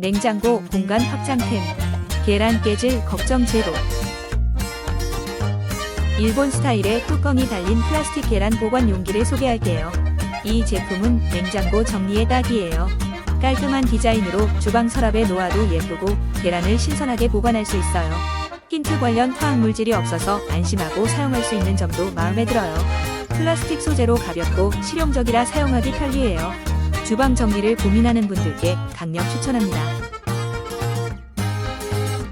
냉장고 공간 확장템. 계란 깨질 걱정 제로. 일본 스타일의 뚜껑이 달린 플라스틱 계란 보관 용기를 소개할게요. 이 제품은 냉장고 정리에 딱이에요. 깔끔한 디자인으로 주방 서랍에 놓아도 예쁘고 계란을 신선하게 보관할 수 있어요. 힌트 관련 화학 물질이 없어서 안심하고 사용할 수 있는 점도 마음에 들어요. 플라스틱 소재로 가볍고 실용적이라 사용하기 편리해요. 주방 정리를 고민하는 분들께 강력 추천합니다.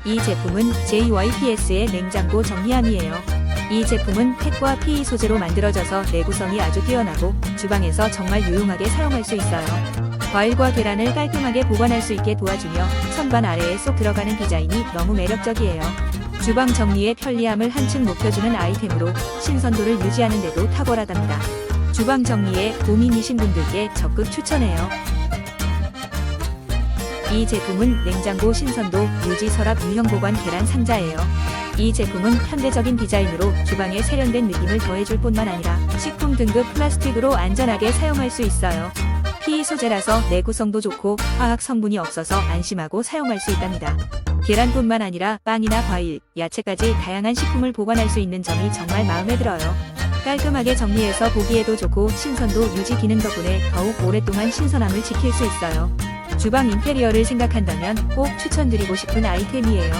이 제품은 JYPS의 냉장고 정리함이에요. 이 제품은 팩과 PE 소재로 만들어져서 내구성이 아주 뛰어나고 주방에서 정말 유용하게 사용할 수 있어요. 과일과 계란을 깔끔하게 보관할 수 있게 도와주며 선반 아래에 쏙 들어가는 디자인이 너무 매력적이에요. 주방 정리의 편리함을 한층 높여주는 아이템으로 신선도를 유지하는 데도 탁월하답니다. 주방 정리에 고민이신 분들께 적극 추천해요. 이 제품은 냉장고 신선도 유지 서랍 유형 보관 계란 상자예요. 이 제품은 현대적인 디자인으로 주방에 세련된 느낌을 더해줄 뿐만 아니라 식품 등급 플라스틱으로 안전하게 사용할 수 있어요. PE 소재라서 내구성도 좋고 화학 성분이 없어서 안심하고 사용할 수 있답니다. 계란뿐만 아니라 빵이나 과일, 야채까지 다양한 식품을 보관할 수 있는 점이 정말 마음에 들어요. 깔끔하게 정리해서 보기에도 좋고 신선도 유지 기능 덕분에 더욱 오랫동안 신선함을 지킬 수 있어요. 주방 인테리어를 생각한다면 꼭 추천드리고 싶은 아이템이에요.